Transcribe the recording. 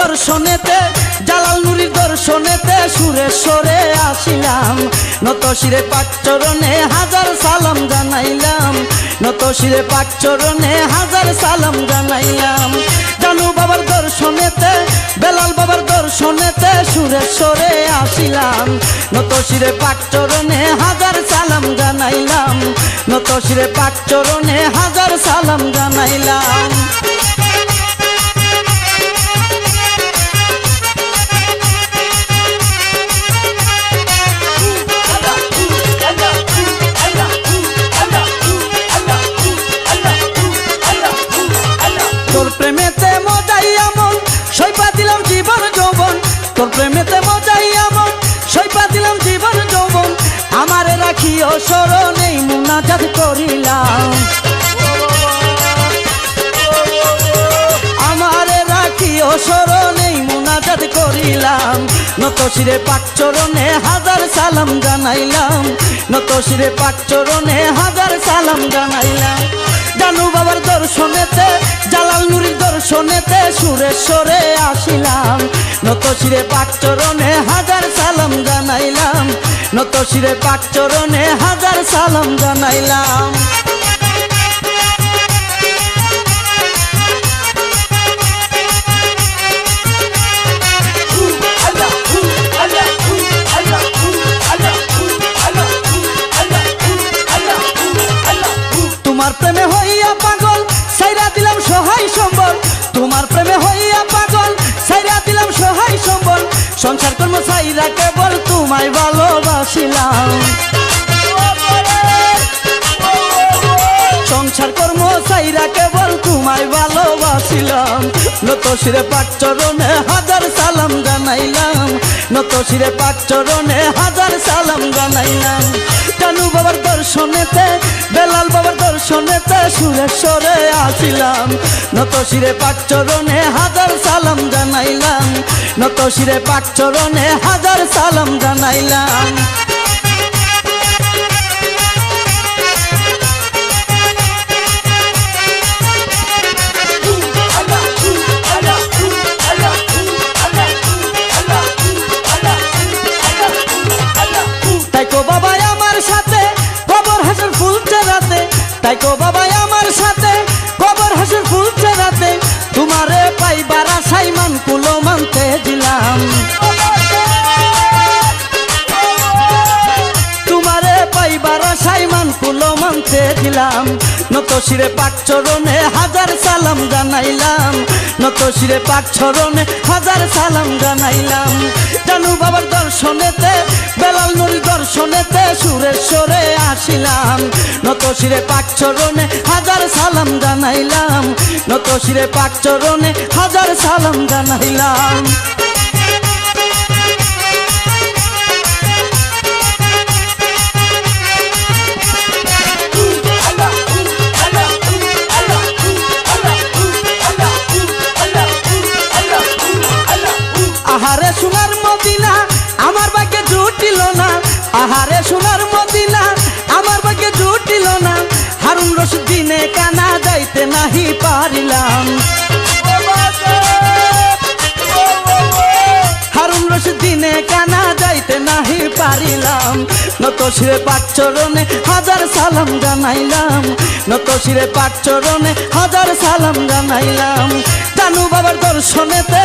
দর্শনেতে, জালাল নুরির দর্শনেতে সুরেশ্বরে আসিলাম। নত শিরে পাকচরণে হাজার সালাম জানাইলাম। নত শিরে পাকচরণে হাজার সালাম জানাইলাম। জানু বাবার দর্শনেতে, বেলাল বাবার দর্শনেতে সুরেশ্বরে আসিলাম। নত শিরে পাকচরণে হাজার সালাম জানাইলাম। নত শিরে পাকচরণে হাজার সালাম জানাইলাম। স্মরণেই মুনাজাত করিলাম। আমারে রাখিও স্মরণেই মুনাজাত করিলাম। নত শিরে পাকচরণে হাজার সালাম জানাইলাম। নত শিরে পাকচরণে হাজার সালাম জানাইলাম। জানু বাবার দর্শনেতে, জালাল নুরির দর্শনেতে সুরেশ্বরে আসিলাম। নত শিরে পাকচরণে হাজার সালাম জানাইলাম। নত শিরে পাকচরণে হাজার সালাম জানাইলাম। তোমার প্রেমে হইয়া পাগল সংসার কর্ম সাইরা কেবল তোমায় ভালোবাসিলাম। সংসার কর্ম সাইরা কেবল তোমায় ভালোবাসিলাম। নত শিরে পাক চরণে হাজার সালাম জানাইলাম। নত শিরে পাক চরণে হাজার সালাম জানাইলাম। জানু বাবার দর্শনেতে, বেলাল বাবার দর্শনেতে সুরেশ্বরে আসিলাম। নত শিরে পাক চরণে হাজার সালাম জানাইলাম। নত শিরে পাক চরণে হাজার সালাম জানাইলাম। তাই কো বাবাই আমার সাথে কবর হাসির ফুল চেরাতে তাই কো বাবাই আমার দিলাম নত শিরে পাক চরণে হাজার সালাম জানাইলাম। নত শিরে পাক চরণে হাজার সালাম জানাইলাম। জানু বাবার দর্শনেতে, বেলাল নুরি দর্শনেতে সুরেশ্বরে আসিলাম। নত শিরে পাক চরণে হাজার সালাম জানাইলাম। নত শিরে পাক চরণে হাজার সালাম জানাইলাম। যাইতে পারলাম। হারুন রশিদিনে কানা যাইতে নাহি পারিলাম। নত শিরে পাক চরণে হাজার সালাম জানাইলাম। নত শিরে পাক চরণে হাজার সালাম জানাইলাম। জানু বাবার দর্শনেতে